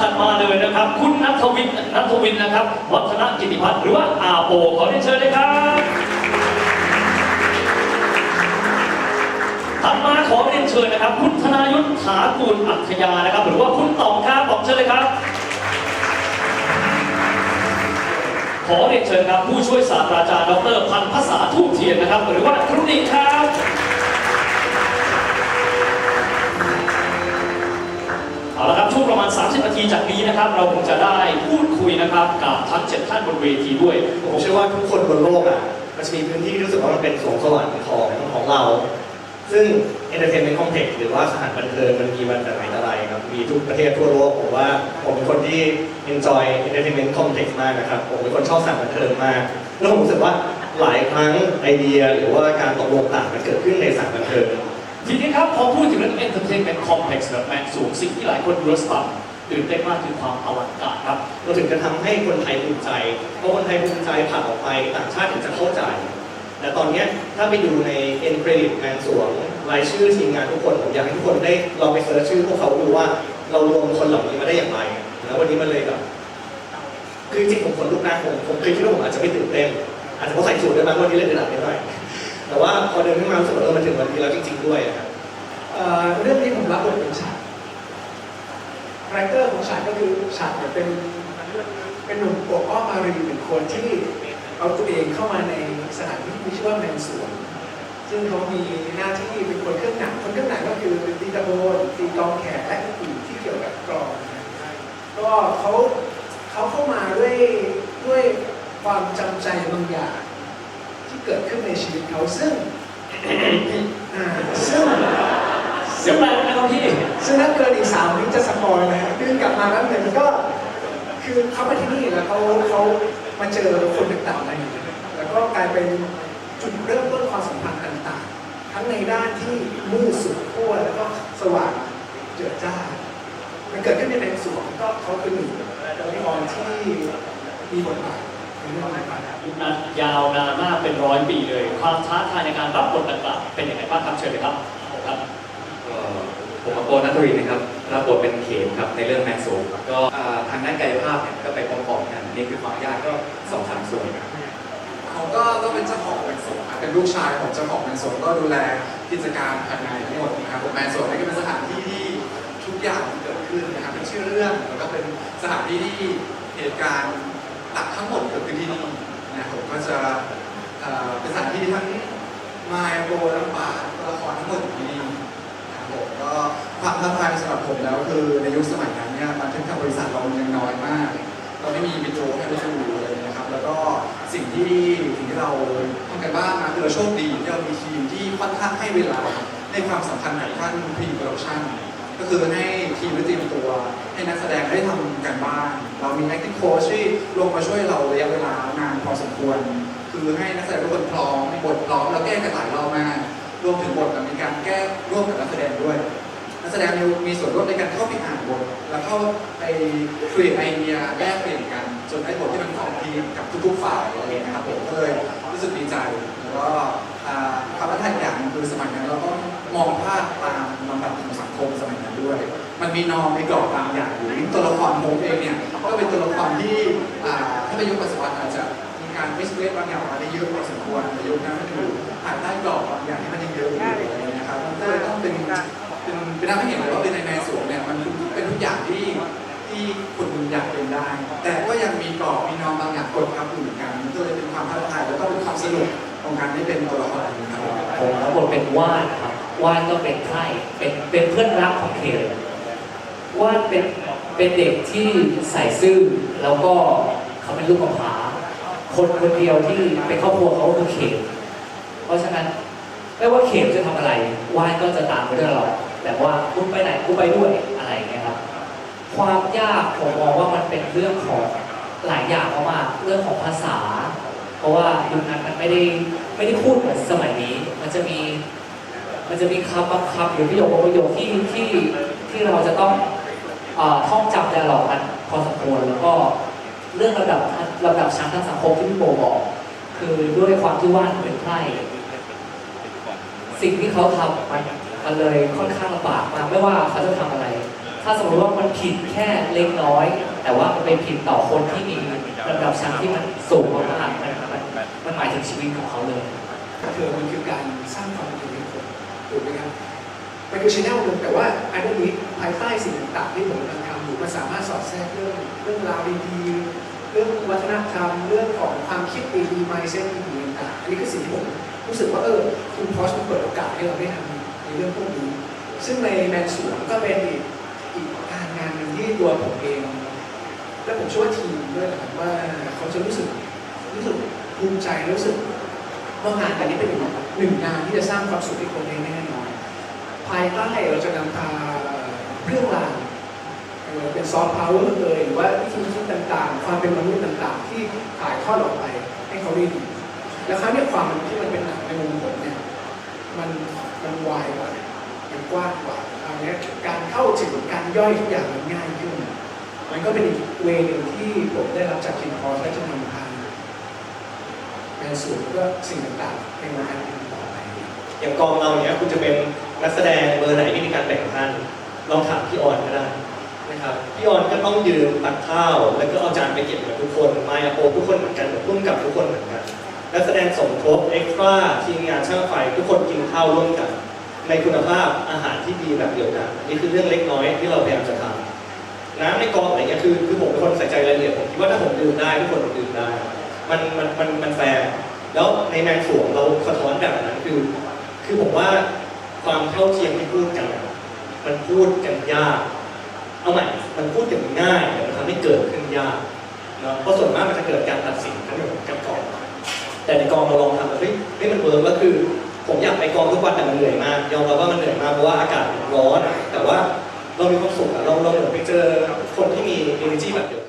ถัดมาเลยนะครับ คุณนัทวินนัทวินนะครับ วัฒนกิติพัฒน์หรือว่าอาโปขอเรียนเชิญเลยครับถัดมาขอเรียนเชิญนะครับ คุณธนายุทธถากูลอัธยานะครับ หรือว่าคุณตองครับต๋องเชิญเลยครับ ขอเรียนเชิญครับผู้ช่วยศาสตราจารย์ดรพันธ์ภาษาทูบเทียนนะครับ หรือว่าครูนิครับ ทีจากนี้นะครับเราคงจะได้พูดคุยนะครับกับทั้งเจ็ดท่านบนเวทีด้วย ผมเชื่อว่าทุกคนบนโลกอะมันจะมีพื้นที่ที่รู้สึกว่ามันเป็นสวงสวรรค์ของของเรา ซึ่ง entertainment complex หรือว่าสถานบันเทิงมันมีมาแต่ไหนแต่ไรครับ มีทุกประเทศทั่วโลกผมว่าผมเป็นคนที่ enjoy entertainment complex มากนะครับ ผมเป็นคนชอบสถานบันเทิงมาก แล้วผมรู้สึกว่าหลายครั้งไอเดียหรือว่าการตกลงต่างมันเกิดขึ้นในสถานบันเทิงทีนี้ครับพอพูดถึงเรื่อง entertainment complex แบบแมนสูงสิ่งที่หลายคนรู้สึก ตื่นเต้นมากคือความอลังการครับเราถึงจะทำให้คนไทยภูมิใจเพราะคนไทยภูมิใจผ่านออกไปต่างชาติถึงจะเข้าใจแต่ตอนนี้ถ้าไปดูใน end credit งานสวงรายชื่อทีมงานทุกคนผมอยากให้ทุกคนได้ลองไปเสิร์ชชื่อพวกเขาดูว่าเรารวมคนเหล่านี้มาได้อย่างไร แล้ววันนี้มันเลยแบบคือจริงผมคนลุกนะผมผมเคยคิดว่าผมอาจจะไม่ตื่นเต้นอาจจะเพราะใส่สูทด้วยบางวันนี้เล่นระดับไม่ได้แต่ว่าพอเดินขึ้นมารู้สึกว่าเออมันถึงวันนี้แล้วจริง ๆ ด้วยอะครับเรื่องนี้ผมรับบทเป็นฉัด คาแรคเตอร์ของฉัดก็คือฉัดเนี่ยเป็นเป็นหนุ่มปกอ้อมมารีหนึ่งคนที่เอาตัวเองเข้ามาในสถานที่ที่มีชื่อว่าแมนสวนซึ่งเขามีหน้าที่เป็นคนเครื่องหนัง คนเครื่องหนังก็คือตีตะโบนตีกองแขนและอื่นที่เกี่ยวกับกลองก็เขาเขาเข้ามาด้วยด้วยความจำใจบางอย่างที่เกิดขึ้นในชีวิตเขาซึ่งซึ่งเสียงแรงนะครับ ซึ่งถ้าเกินอีกสามวิจะสปอยนะฮะดึงกลับมาแล้วเนี่ยมันก็ คือเขามาที่นี่แล้วเขาเขามาเจอคนต่างๆในแล้วก็กลายเป็นจุดเริ่มต้นความสัมพันธ์ต่างๆ ทั้งในด้านที่มืดสุดขั้วแล้วก็สว่างเจิดจ้า มันเกิดขึ้นในแมงสวงก็เขาคือหนึ่งตัวละครที่มีบทบาทในเรื่องนี้ยุคนั้นยาวนานมากเป็นร้อยปีเลย ความท้าทายในการรับบทต่างๆเป็นอยังไงบ้างครับเชิญเลยครับครับ ผมโกนัทวินนะครับรับบทเป็นเขมครับในเรื่องแมนโซก็ทางด้านกายภาพเนี่ยก็ไปพร้อมๆกันนี่คือความยากก็สองสามส่วนเขาก็ต้องเป็นเจ้าของแมนสวนครับเป็นลูกชายของเจ้าของแมนสวนก็ดูแลกิจการภายในทั้งหมดนะครับแมนสวนนี่ก็เป็นสถานที่ที่ทุกอย่างเกิดขึ้นนะครับเป็นชื่อเรื่องแล้วก็เป็นสถานที่ที่เหตุการณ์หลักทั้งหมดเกิดขึ้นที่นี่นะครับผมก็จะเป็นสถานที่ทั้งมายโบและป่าตัวละครทั้งหมดอยู่ที่นี่ ผมก็ความท้าทายสำหรับผมแล้วคือในยุคสมัยนั้นเนี่ยบันทึกทางบริษัทเรายังน้อยมากเราไม่มีวิดีโอให้เราดูเลยนะครับ แล้วก็สิ่งที่สิ่งที่เราทำกันบ้านมาคือเราโชคดีที่เรามีทีมที่ค่อนข้างให้เวลาในความสำคัญของขั้นพรีโปรดักชั่นก็คือให้ทีมได้เตรียมตัว ให้นักแสดงได้ทำกันบ้านเรามี acting coach ที่ลงมาช่วยเราระยะเวลานานพอสมควร คือให้นักแสดงทุกคนพร้อมบทพร้อมแล้วแก้กันหลายเรอบมา รวมถึงบทกับมีการแก้ร่วมกับนักแสดงด้วย นักแสดงมีส่วนร่วมในการเข้าไปอ่านบท แล้วเข้าไปคุยไอเดียแลกเปลี่ยนกัน จนได้บทที่มันของทีมกับทุกๆฝ่ายอะไรอย่างเงี้ยครับผมก็เลยรู้สึกดีใจ แล้วก็ความท้าทายอย่างคือสมัยนั้นเราก็มองภาพตามลำดับของสังคมสมัยนั้นด้วย มันมีนอมมีกรอบบางอย่างอยู่ตัวละครโมเองเนี่ยก็เป็นตัวละครที่อ่าถ้าในยุคปัจจุบันอาจจะมีการมิสเลสบางอย่างอมาได้เยอะพอสมควรในยุคนั้นก็คือ ภายใต้กรอบบางอย่างที่มันยังเยอะอยู่อะไรอย่างเงี้ยครับมันก็เลยต้องเป็นเป็นเป็นทำให้เห็นเลยว่าเป็นในในสวนเนี่ยมันเป็นทุกอย่างที่ที่คุณอยากเป็นได้ แต่ก็ยังมีกรอบมีนอมบางอย่างกดทับอยู่เหมือนกันมันก็เลยเป็นความท้าทายแล้วก็เป็นความสนุกของการได้เป็นตัวละครนี้ครับผมรับบทเป็นว่านครับว่านก็เป็นไข้เป็นเป็นเพื่อนรักของเขตว่านเป็นเป็นเด็กที่ใส่ซื่อแล้วก็เขาเป็นลูกกำพร้าคนคนเดียวที่เป็นครอบครัวเขาก็คือเขตเพราะฉะนั้น ไม่ว่าเขตจะทำอะไรว่านก็จะตามไปด้วยเราแต่ว่าคุณไปไหนกูไปด้วยอะไรอย่างเงี้ยครับ ความยากผมมองว่ามันเป็นเรื่องของหลายอย่างมากๆเรื่องของภาษา เพราะว่ายุคนั้นมันไม่ได้ไม่ได้พูดเหมือนสมัยนี้ มันจะมีมันจะมีคำบางคำหรือประโยคบางประโยคที่ที่ที่เราจะต้องอ่อท่องจำแต่หลอกกันพอสมควรแล้วก็เรื่องระดับระดับชั้นทางสังคมที่พี่โบบอก คือด้วยความที่ว่านเป็นไพร่ สิ่งที่เขาทำมันมันเลยค่อนข้างลำบากมากไม่ว่าเขาจะทำอะไร ถ้าสมมติว่ามันผิดแค่เล็กน้อย แต่ว่ามันไปผิดต่อคนที่มีระดับชั้นที่มันสูงมากมันมันมันหมายถึงชีวิตของเขาเลยคือมันคือการสร้างความเป็นให้คนถูกไหมครับมันคือชแนลหนึ่งแต่ว่าอันนี้ภายใต้สิ่งต่างๆที่ผมกำลังทำอยู่มันสามารถสอดแทรกเรื่องเรื่องราวดีๆเรื่องวัฒนธรรมเรื่องของความคิดดีๆ mindset ดีๆต่างๆอันนี้คือสิ่งที่ผม รู้สึกว่าเออคุณพอสมันเปิดโอกาสให้เราได้ทำในเรื่องพวกนี้ ซึ่งในแมนสวนก็เป็นอีกอีกการงานหนึ่งที่ตัวผมเอง และผมเชื่อว่าทีมด้วยนะครับว่าเขาจะรู้สึกรู้สึกภูมิใจรู้สึกว่างานแบบนี้เป็นหนึ่งงานที่จะสร้างความสุขให้คนได้แน่นอนภายใต้เราจะนำพาเรื่องราวไม่ว่าเป็นซอฟต์พาวเวอร์เลยหรือว่าวิธีคิดต่างๆ ความเป็นมนุษย์ต่างๆ ที่ถ่ายทอดออกไปให้เขาได้ดี แล้วครั้งนี้ความที่มันเป็นหนังในมุมผมเนี่ยมันมันวายกว่ามันกว้างกว่าคราวนี้การเข้าถึงการย่อยทุกอย่างมันง่ายขึ้น มันก็เป็นอีกเวย์หนึ่งที่ผมได้รับจากทีมพอสและจะนำพาแมนสูตรแล้วก็สิ่งต่างๆในงการเพลงต่อไปอย่างกองเราเนี้ยคุณจะเป็นนักแสดงเบอร์ไหนที่มีการแบ่งท่านลองถามพี่ออนก็ได้นะครับพี่ออนก็ต้องยืมตักข้าว แล้วก็เอาจานไปเก็บเหมือนทุกคน ไมายาโปทุกคนเหมือนกันเหมือนพุ่มกับทุกคนเหมือนกัน นักแสดงสมทบเอ็กซ์ตร้าทีมงานช่างไฟ ทุกคนกินข้าวร่วมกัน ในคุณภาพอาหารที่ดีแบบเดียวกันนี่คือเรื่องเล็กน้อยที่เราพยายามจะทำน้ำในกองอะไรเงี้ยคือคือผมเป็นคนใส่ใจรายละเอียดผมคิดว่าถ้าผมดื่มได้ทุกคนดื่มได้ มันมันมันมันแฟร์แล้วในแมนสวงเราสะท้อนแบบนั้นคือ คือผมว่าความเท่าเทียมที่พูดกัน มันพูดกันยาก เอาใหม่มันพูดกันง่ายแต่มันทำให้เกิดขึ้นยากเนาะเพราะส่วนมากมันจะเกิดการตัดสินกันกันอนแต่ กองเราลองทำแล้วเฮ้ยเฮ้ยมันเวิร์กก็คือ ผมอยากไปกองทุกวันแต่มันเหนื่อยมากยอมรับว่ามันเหนื่อยมากเพราะว่าอากาศร้อน แต่ว่าเรามีความสุขอะเราเราเหมือนไปเจอคนที่มี energy แบบเดียว